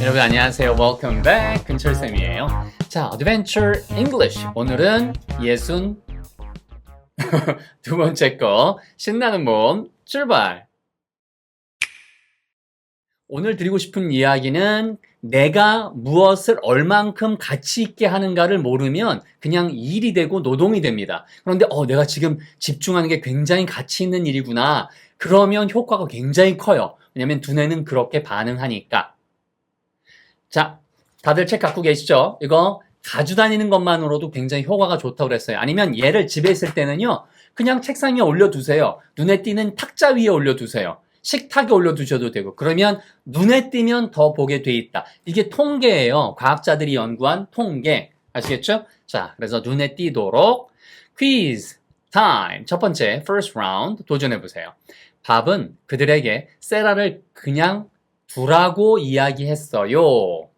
여러분 안녕하세요. Welcome back. 근철쌤이에요. 자, Adventure English. 오늘은 예순 두 번째 거 신나는 모험 출발. 오늘 드리고 싶은 이야기는 내가 무엇을 얼만큼 가치 있게 하는가를 모르면 그냥 일이 되고 노동이 됩니다. 그런데 어, 내가 지금 집중하는 게 굉장히 가치 있는 일이구나. 그러면 효과가 굉장히 커요. 왜냐면 두뇌는 그렇게 반응하니까. 자, 다들 책 갖고 계시죠? 이거 가져다니는 것만으로도 굉장히 효과가 좋다고 그랬어요. 아니면 얘를 집에 있을 때는요, 그냥 책상 위에 올려두세요. 눈에 띄는 탁자 위에 올려두세요. 식탁에 올려두셔도 되고, 그러면 눈에 띄면 더 보게 돼 있다. 이게 통계예요. 과학자들이 연구한 통계. 아시겠죠? 자, 그래서 눈에 띄도록 퀴즈 타임. 첫 번째, first round 도전해보세요. 밥은 그들에게 세라를 그냥 두라고 이야기했어요.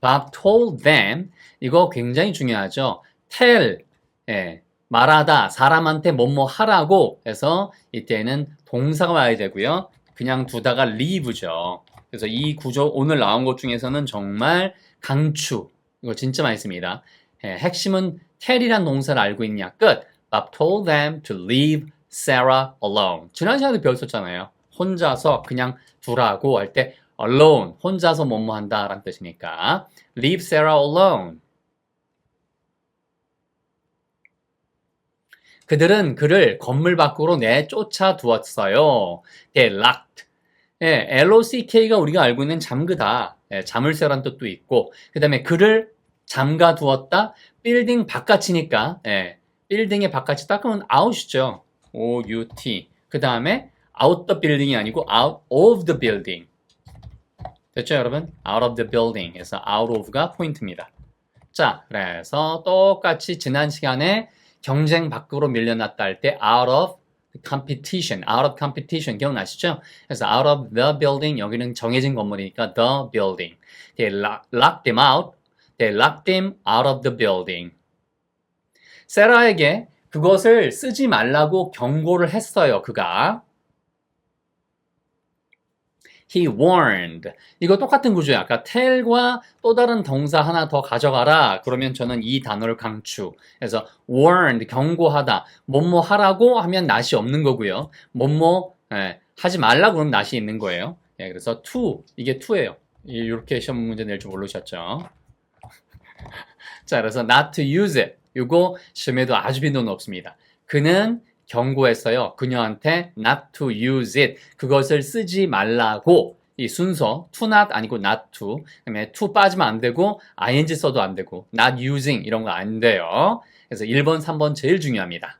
Bob told them 이거 굉장히 중요하죠. tell 예, 말하다 사람한테 뭐뭐 하라고 해서 이때는 동사가 와야 되고요. 그냥 두다가 leave죠. 그래서 이 구조 오늘 나온 것 중에서는 정말 강추 이거 진짜 많이 씁니다. 예, 핵심은 tell이란 동사를 알고 있냐 끝. Bob told them to leave Sarah alone. 지난 시간에 배웠었잖아요. 혼자서 그냥 두라고 할 때 alone, 혼자서 뭐뭐 한다 라는 뜻이니까 leave Sarah alone. 그들은 그를 건물 밖으로 내쫓아 두었어요. They locked. 예, L-O-C-K가 우리가 알고 있는 잠그다, 예, 자물쇠란 뜻도 있고, 그 다음에 그를 잠가 두었다, 빌딩 바깥이니까, 예, 빌딩의 바깥이 딱 그러면 out이죠. O-U-T. 그 다음에 out the building이 아니고 out of the building. 됐죠, 여러분? out of the building. 그래서 out of가 포인트입니다. 자, 그래서 똑같이 지난 시간에 경쟁 밖으로 밀려났다 할 때 out of competition, out of competition 기억나시죠? 그래서 out of the building 여기는 정해진 건물이니까 the building. They locked them out. They locked them out of the building. 세라에게 그것을 쓰지 말라고 경고를 했어요. 그가. He warned. 이거 똑같은 구조예요. 아까 tell과 또 다른 동사 하나 더 가져가라. 그러면 저는 이 단어를 강추. 그래서 warned, 경고하다. 뭐뭐 하라고 하면 낯이 없는 거고요. 뭐뭐 예, 하지 말라 그러면 낯이 있는 거예요. 예, 그래서 to, 이게 to예요. 이렇게 시험 문제 낼 줄 모르셨죠? 자, 그래서 not to use it. 이거 시험에도 아주 빈도는 없습니다. 그는 경고했어요. 그녀한테 not to use it. 그것을 쓰지 말라고. 이 순서 to not 아니고 not to. 그다음에 to 빠지면 안 되고 ing 써도 안 되고 not using 이런 거 안 돼요. 그래서 1번, 3번 제일 중요합니다.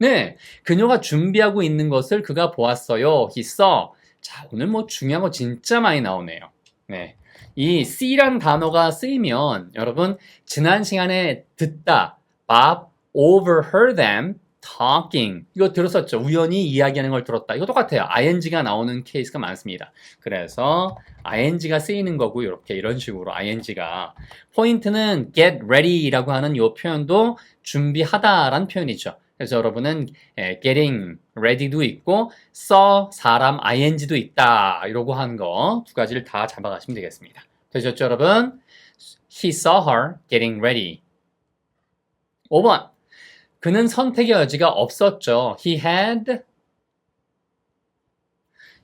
네, 그녀가 준비하고 있는 것을 그가 보았어요. he saw. 자, 오늘 뭐 중요한 거 진짜 많이 나오네요. 네. 이 C란 단어가 쓰이면 여러분 지난 시간에 듣다 Bob overheard them talking. 이거 들었었죠? 우연히 이야기하는 걸 들었다. 이거 똑같아요. ing가 나오는 케이스가 많습니다. 그래서 ing가 쓰이는 거고 이렇게 이런 식으로 ing가. 포인트는 get ready라고 하는 이 표현도 준비하다라는 표현이죠 그래서 여러분은 getting ready도 있고 saw 사람 ing도 있다 이러고 한거두 가지를 다 잡아가시면 되겠습니다. 되셨죠 여러분? He saw her getting ready. 5번. 그는 선택의 여지가 없었죠. He had.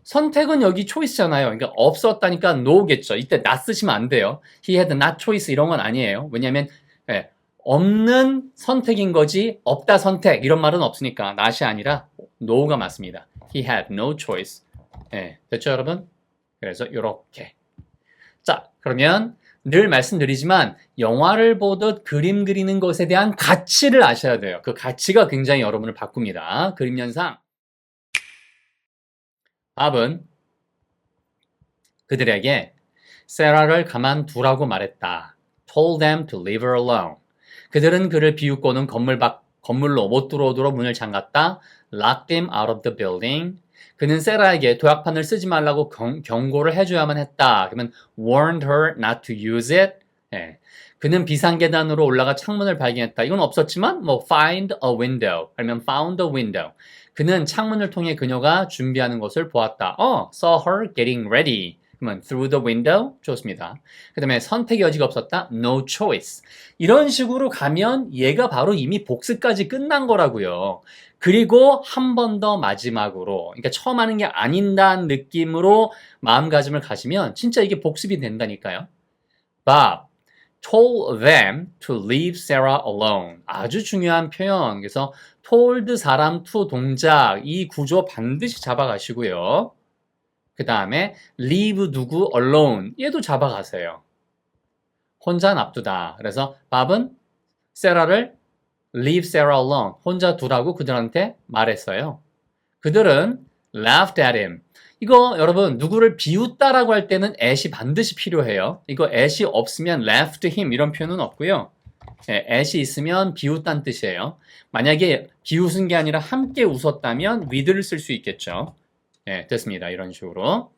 선택은 여기 choice잖아요. 그러니까 없었다니까 no겠죠. 이때 not 쓰시면 안 돼요. He had not choice 이런 건 아니에요. 왜냐하면 예, 없는 선택인 거지 없다 선택 이런 말은 없으니까 not이 아니라 no가 맞습니다. He had no choice. 네, 됐죠 여러분? 그래서 이렇게 자 그러면 늘 말씀드리지만 영화를 보듯 그림 그리는 것에 대한 가치를 아셔야 돼요. 그 가치가 굉장히 여러분을 바꿉니다. 그림 연상 밥은 그들에게 세라를 가만두라고 말했다. told them to leave her alone. 그들은 그를 비웃고는 건물 밖, 건물로 못 들어오도록 문을 잠갔다. locked him out of the building. 그는 세라에게 도약판을 쓰지 말라고 경, 경고를 해줘야만 했다. 그러면 warned her not to use it. 예. 그는 비상계단으로 올라가 창문을 발견했다. 이건 없었지만 뭐 find a window 아니면 found a window. 그는 창문을 통해 그녀가 준비하는 것을 보았다. 어, saw her getting ready. 그러면 through the window 좋습니다. 그 다음에 선택의 여지가 없었다. no choice. 이런 식으로 가면 얘가 바로 이미 복습까지 끝난 거라고요. 그리고 한 번 더 마지막으로 그러니까 처음 하는 게 아닌다는 느낌으로 마음가짐을 가시면 진짜 이게 복습이 된다니까요. Bob told them to leave Sarah alone. 아주 중요한 표현. 그래서 told 사람 to 동작 이 구조 반드시 잡아가시고요. 그 다음에 leave 누구 alone 얘도 잡아가세요. 혼자 놔두다. 그래서 밥은 세라를 leave Sarah alone 혼자 두라고 그들한테 말했어요. 그들은 laughed at him. 이거 여러분 누구를 비웃다라고 할 때는 at이 반드시 필요해요. 이거 at이 없으면 laughed him 이런 표현은 없고요. 예, at이 있으면 비웃다는 뜻이에요. 만약에 비웃은 게 아니라 함께 웃었다면 with를 쓸 수 있겠죠. 예, 됐습니다. 이런 식으로.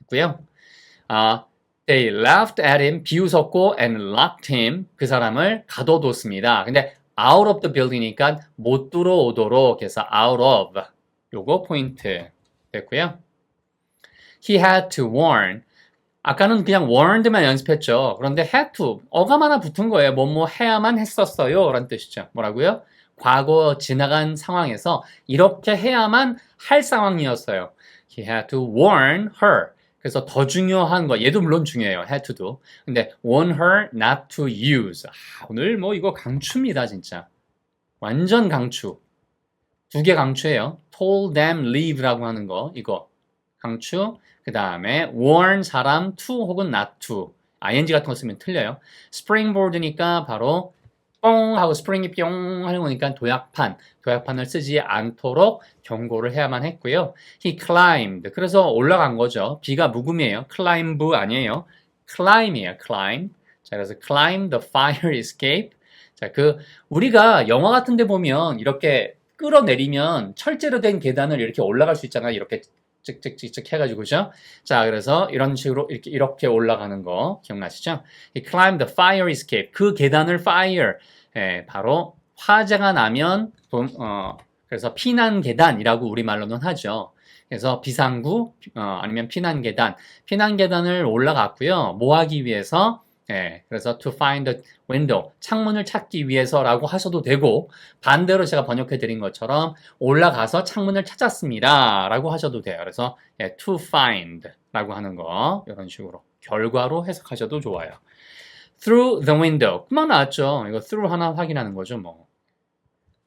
됐고요. 아, they laughed at him, 비웃었고, and locked him, 그 사람을 가둬뒀습니다. 근데 out of the building이니까 못 들어오도록 해서 out of, 요거 포인트 됐고요. He had to warn. 아까는 그냥 warned만 연습했죠. 그런데 had to, 어감 하나 붙은 거예요. 뭐뭐 해야만 했었어요. 라는 뜻이죠. 뭐라고요? 과거 지나간 상황에서 이렇게 해야만 할 상황이었어요. He had to warn her. 그래서 더 중요한 거, 얘도 물론 중요해요. had to도. 근데 warn her not to use. 아, 오늘 뭐 이거 강추입니다, 진짜. 완전 강추. 두 개 강추예요. told them leave라고 하는 거, 이거. 강추. 그 다음에 warn 사람 to 혹은 not to. ing 같은 거 쓰면 틀려요. springboard니까 바로 뽕 하고 스프링이 뿅 하는 거니까 도약판, 도약판을 쓰지 않도록 경고를 해야만 했고요. He climbed. 그래서 올라간 거죠. B가 묵음이에요. climb 아니에요. climb이에요. climb. 자, 그래서 climb the fire escape. 자, 그 우리가 영화 같은 데 보면 이렇게 끌어내리면 철제로 된 계단을 이렇게 올라갈 수 있잖아요. 이렇게 찍찍찍찍 해가지고 그죠? 자 그래서 이런 식으로 이렇게 이렇게 올라가는 거 기억나시죠? He climbed the fire escape 그 계단을 fire 예, 바로 화재가 나면 돈, 어, 그래서 피난 계단이라고 우리 말로는 하죠. 그래서 비상구 어, 아니면 피난 계단 피난 계단을 올라갔고요. 뭐 하기 위해서 예, 그래서 to find the window 창문을 찾기 위해서라고 하셔도 되고 반대로 제가 번역해 드린 것처럼 올라가서 창문을 찾았습니다 라고 하셔도 돼요. 그래서 예, to find라고 하는 거 이런 식으로 결과로 해석하셔도 좋아요. through the window 그만 나왔죠. 이거 through 하나 확인하는 거죠, 뭐.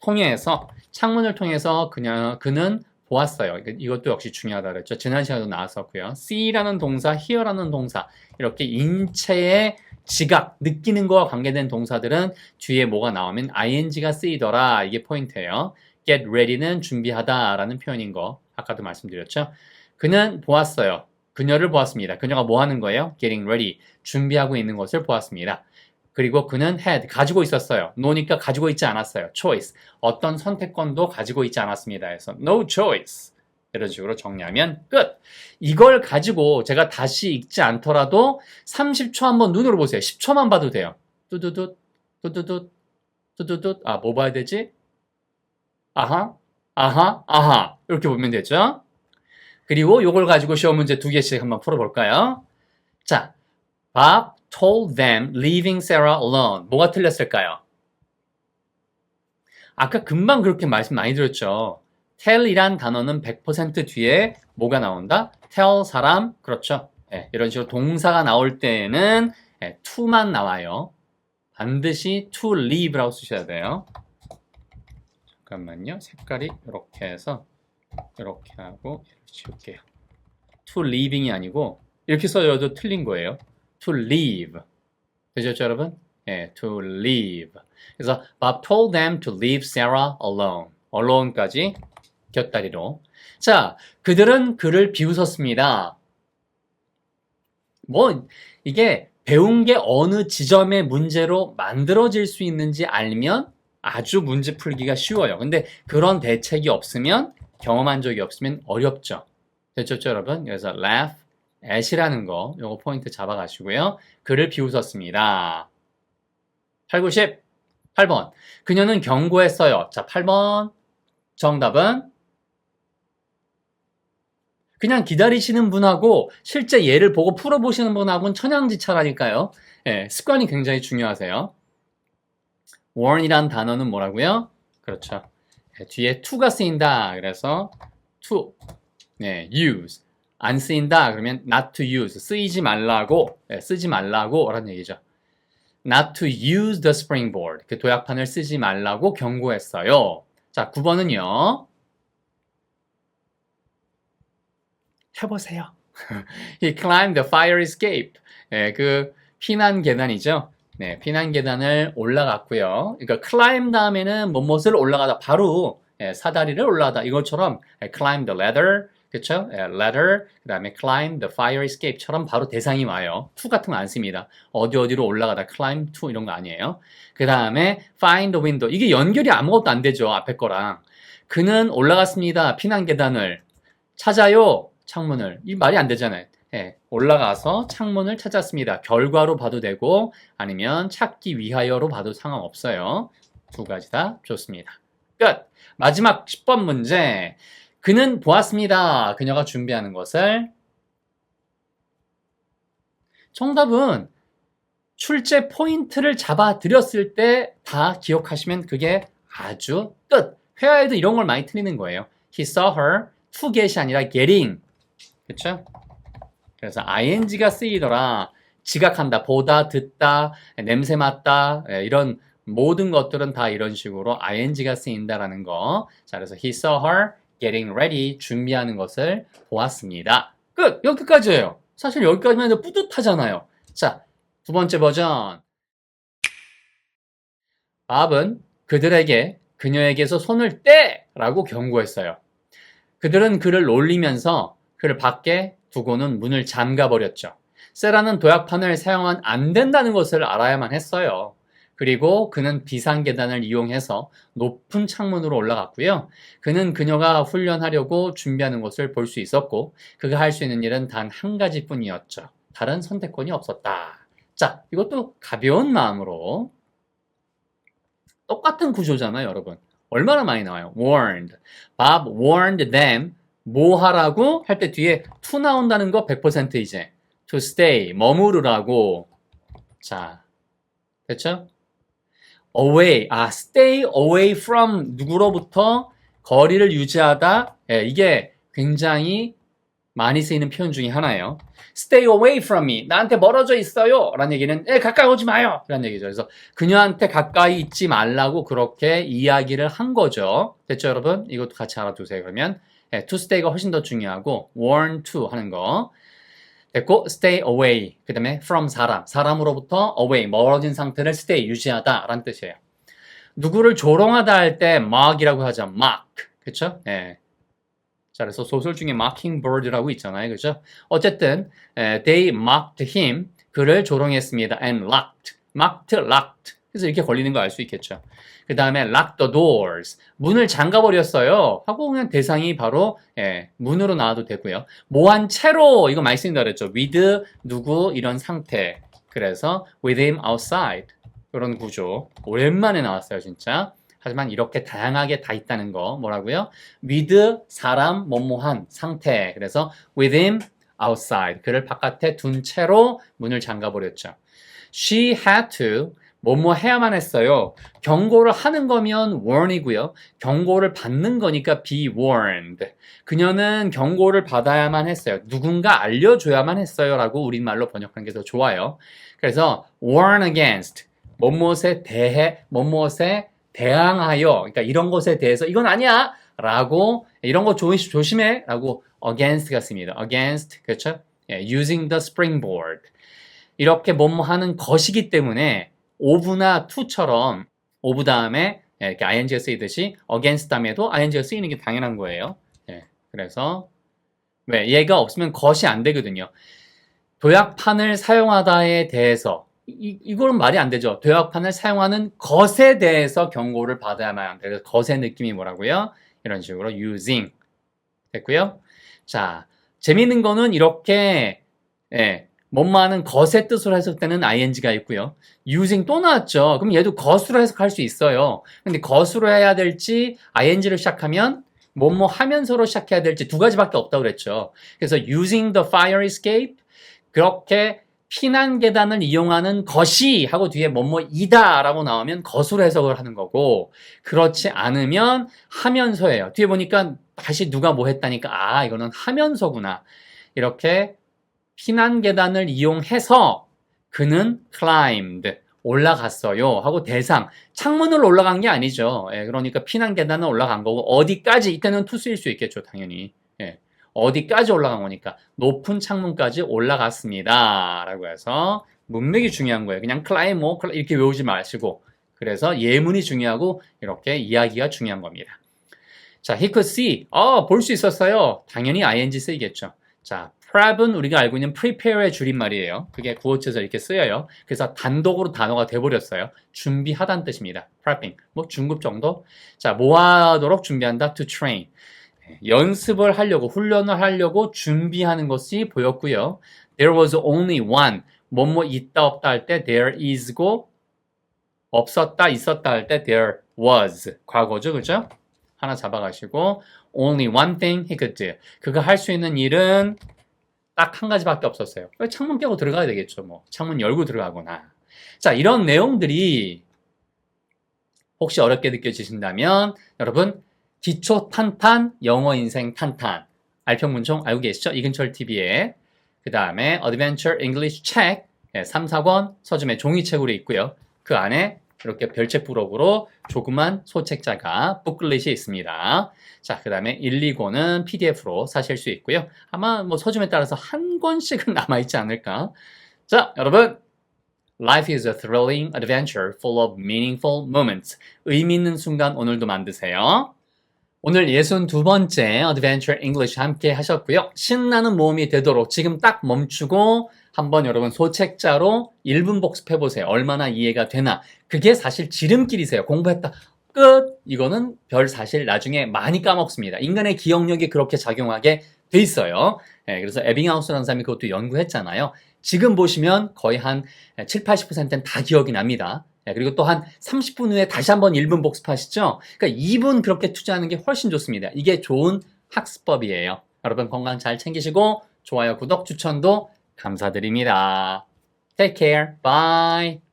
통해서 창문을 통해서 그냥 그는 보았어요. 이것도 역시 중요하다 그랬죠. 지난 시간에도 나왔었고요. see라는 동사, hear라는 동사 이렇게 인체의 지각, 느끼는 거와 관계된 동사들은 뒤에 뭐가 나오면 ing가 쓰이더라. 이게 포인트예요. get ready는 준비하다라는 표현인 거 아까도 말씀드렸죠. 그는 보았어요. 그녀를 보았습니다. 그녀가 뭐 하는 거예요? getting ready. 준비하고 있는 것을 보았습니다. 그리고 그는 had 가지고 있었어요. no니까 가지고 있지 않았어요. choice 어떤 선택권도 가지고 있지 않았습니다. 그래서 no choice 이런 식으로 정리하면 끝. 이걸 가지고 제가 다시 읽지 않더라도 30초 한번 눈으로 보세요. 10초만 봐도 돼요. 뚜두두 뚜두두 뚜두두 아 뭐 봐야 되지? 아하 아하 아하 이렇게 보면 되죠. 그리고 이걸 가지고 시험 문제 두 개씩 한번 풀어볼까요? 자, Bob told them leaving Sarah alone. 뭐가 틀렸을까요? 아까 금방 그렇게 말씀 많이 드렸죠. Tell이란 단어는 100% 뒤에 뭐가 나온다? tell 사람, 그렇죠. 네, 이런 식으로 동사가 나올 때에는 네, to만 나와요. 반드시 to leave라고 쓰셔야 돼요. 잠깐만요. 색깔이 이렇게 해서 이렇게 하고 지울게요. to leaving이 아니고 이렇게 써줘도 틀린 거예요. to leave. 되셨죠, 여러분? 예, to leave. 그래서 Bob told them to leave Sarah alone. alone까지 곁다리로. 자, 그들은 그를 비웃었습니다. 뭐 이게 배운 게 어느 지점의 문제로 만들어질 수 있는지 알면 아주 문제 풀기가 쉬워요. 근데 그런 대책이 없으면 경험한 적이 없으면 어렵죠. 됐죠, 여러분? 그래서 laugh at이라는 거, 요거 포인트 잡아가시고요. 그를 비웃었습니다. 8, 90, 8번. 그녀는 경고했어요. 자, 8번. 정답은 그냥 기다리시는 분하고 실제 예를 보고 풀어보시는 분하고는 천양지차라니까요. 예, 습관이 굉장히 중요하세요. warn이란 단어는 뭐라고요? 그렇죠. 예, 뒤에 to가 쓰인다. 그래서 to, 네, use. 안 쓰인다. 그러면 not to use. 쓰이지 말라고, 예, 쓰지 말라고 라는 얘기죠. not to use the springboard. 그 도약판을 쓰지 말라고 경고했어요. 자, 9번은요. 해보세요. He climbed the fire escape. 예, 그 피난 계단이죠. 네, 피난 계단을 올라갔고요. 그러니까 climb 다음에는 뭐뭇을 올라가다 바로 예, 사다리를 올라가다 이것처럼 예, climb the ladder 그렇죠? 예, ladder 그다음에 climb the fire escape처럼 바로 대상이 와요. to 같은 거 안 씁니다. 어디 어디로 올라가다 climb to 이런 거 아니에요. 그다음에 find the window 이게 연결이 아무것도 안 되죠. 앞에 거랑 그는 올라갔습니다. 피난 계단을 찾아요. 창문을 이 말이 안 되잖아요. 예, 올라가서 창문을 찾았습니다. 결과로 봐도 되고 아니면 찾기 위하여로 봐도 상관없어요. 두 가지 다 좋습니다. 끝. 마지막 10번 문제. 그는 보았습니다. 그녀가 준비하는 것을. 정답은 출제 포인트를 잡아 드렸을 때 다 기억하시면 그게 아주 끝. 회화에도 이런 걸 많이 틀리는 거예요. He saw her to get이 아니라 getting. 그쵸? 그래서 ing가 쓰이더라. 지각한다, 보다, 듣다, 냄새 맡다, 예, 이런 모든 것들은 다 이런 식으로 ing가 쓰인다라는 거. 자, 그래서 he saw her getting ready, 준비하는 것을 보았습니다. 끝! 여기까지예요. 사실 여기까지만 해도 뿌듯하잖아요. 자, 두 번째 버전. 밥은 그들에게 그녀에게서 손을 떼! 라고 경고했어요. 그들은 그를 놀리면서 그를 밖에 두고는 문을 잠가버렸죠. 세라는 도약판을 사용하면 안 된다는 것을 알아야만 했어요. 그리고 그는 비상계단을 이용해서 높은 창문으로 올라갔고요. 그는 그녀가 훈련하려고 준비하는 것을 볼 수 있었고, 그가 할 수 있는 일은 단 한 가지 뿐이었죠. 다른 선택권이 없었다. 자, 이것도 가벼운 마음으로 똑같은 구조잖아요, 여러분. 얼마나 많이 나와요? warned. Bob warned them 뭐 하라고 할 때 뒤에 to 나온다는 거 100% 이제 to stay 머무르라고 자 됐죠? away 아 stay away from 누구로부터 거리를 유지하다 예, 이게 굉장히 많이 쓰이는 표현 중에 하나예요. Stay away from me. 나한테 멀어져 있어요. 라는 얘기는 예, 가까이 오지 마요. 라는 얘기죠. 그래서 그녀한테 가까이 있지 말라고 그렇게 이야기를 한 거죠. 됐죠, 여러분? 이것도 같이 알아두세요. 그러면 예, to stay가 훨씬 더 중요하고 warn to 하는 거. 됐고 stay away. 그 다음에 from 사람. 사람으로부터 away 멀어진 상태를 stay 유지하다 라는 뜻이에요. 누구를 조롱하다 할 때 mock이라고 하죠. mock. 그렇죠? 예. 자, 그래서 소설 중에 mockingbird라고 있잖아요. 그죠? 어쨌든, 에, they mocked him. 그를 조롱했습니다. and locked. mocked, locked. 그래서 이렇게 걸리는 거 알 수 있겠죠. 그 다음에 lock the doors. 문을 잠가버렸어요. 하고 그냥 대상이 바로, 예, 문으로 나와도 되고요. 뭐한 채로, 이거 많이 쓰인다 그랬죠. with, 누구, 이런 상태. 그래서 with him outside. 이런 구조. 오랜만에 나왔어요, 진짜. 하지만 이렇게 다양하게 다 있다는 거 뭐라고요? with 사람 뭐뭐한 상태 그래서 with him outside 그를 바깥에 둔 채로 문을 잠가 버렸죠. She had to 뭐뭐 해야만 했어요. 경고를 하는 거면 warn이고요. 경고를 받는 거니까 be warned. 그녀는 경고를 받아야만 했어요. 누군가 알려줘야만 했어요. 라고 우리말로 번역한 게 더 좋아요. 그래서 warn against. 뭐뭇에 대해, 뭐뭇에 대항하여, 그러니까 이런 것에 대해서 이건 아니야! 라고, 이런 거 조, 조심해! 라고 against가 씁니다. against, 그렇죠? 예, using the springboard. 이렇게 뭐뭐 하는 것이기 때문에 오브나 to처럼 오브 다음에 예, 이렇게 ing가 쓰이듯이 against 다음에도 ing가 쓰이는 게 당연한 거예요. 예, 그래서 왜 얘가 없으면 것이 안 되거든요. 도약판을 사용하다에 대해서 이, 이거는 말이 안 되죠. 도약판을 사용하는 것에 대해서 경고를 받아야만 한다. 그래서 것의 느낌이 뭐라고요? 이런 식으로 using 됐고요. 자, 재밌는 거는 이렇게 예, 뭐뭐하는 것의 뜻으로 해석되는 ing가 있고요. using 또 나왔죠. 그럼 얘도 것으로 해석할 수 있어요. 근데 것으로 해야 될지 ing를 시작하면 뭐뭐 하면서로 시작해야 될지 두 가지밖에 없다고 그랬죠. 그래서 using the fire escape 그렇게 피난 계단을 이용하는 것이 하고 뒤에 뭐뭐이다 라고 나오면 것으로 해석을 하는 거고 그렇지 않으면 하면서예요. 뒤에 보니까 다시 누가 뭐 했다니까 아 이거는 하면서구나. 이렇게 피난 계단을 이용해서 그는 climbed 올라갔어요 하고 대상 창문으로 올라간 게 아니죠. 예, 그러니까 피난 계단은 올라간 거고 어디까지 이때는 투수일 수 있겠죠 당연히. 예, 어디까지 올라간 거니까 높은 창문까지 올라갔습니다. 라고 해서 문맥이 중요한 거예요. 그냥 climb 뭐 이렇게 외우지 마시고 그래서 예문이 중요하고 이렇게 이야기가 중요한 겁니다. 자, he could see. 어, 볼수 있었어요. 당연히 ing 쓰이겠죠. 자, prep은 우리가 알고 있는 prepare의 줄임말이에요. 그게 구어체에서 이렇게 쓰여요. 그래서 단독으로 단어가 돼버렸어요. 준비하다는 뜻입니다. prepping. 뭐 중급 정도? 자, 뭐 하도록 준비한다? to train. 연습을 하려고, 훈련을 하려고 준비하는 것이 보였고요. There was only one. 뭐뭐 있다 없다 할 때 there is고 없었다 있었다 할 때 there was. 과거죠, 그죠? 하나 잡아가시고 only one thing he could do. 그가 할 수 있는 일은 딱 한 가지밖에 없었어요. 창문 깨고 들어가야 되겠죠, 뭐. 창문 열고 들어가거나. 자, 이런 내용들이 혹시 어렵게 느껴지신다면 여러분 기초 탄탄, 영어 인생 탄탄. 알평문총 알고 계시죠? 이근철 TV에. 그 다음에 Adventure English 책 3, 4권 서점에 종이책으로 있고요. 그 안에 이렇게 별책 부록으로 조그만 소책자가 북글릿이 있습니다. 자, 그 다음에 1, 2권은 PDF로 사실 수 있고요. 아마 뭐 서점에 따라서 한 권씩은 남아있지 않을까. 자, 여러분. Life is a thrilling adventure full of meaningful moments. 의미 있는 순간 오늘도 만드세요. 오늘 62번째 Adventure English 함께 하셨고요. 신나는 모험이 되도록 지금 딱 멈추고 한번 여러분 소책자로 1분 복습해 보세요. 얼마나 이해가 되나. 그게 사실 지름길이세요. 공부했다. 끝! 이거는 별 사실 나중에 많이 까먹습니다. 인간의 기억력이 그렇게 작용하게 돼 있어요. 예, 그래서 에빙하우스라는 사람이 그것도 연구했잖아요. 지금 보시면 거의 한 7, 80%는 다 기억이 납니다. 예, 그리고 또 한 30분 후에 다시 한번 1분 복습하시죠? 그러니까 2분 그렇게 투자하는 게 훨씬 좋습니다. 이게 좋은 학습법이에요. 여러분 건강 잘 챙기시고 좋아요, 구독, 추천도 감사드립니다. Take care. Bye.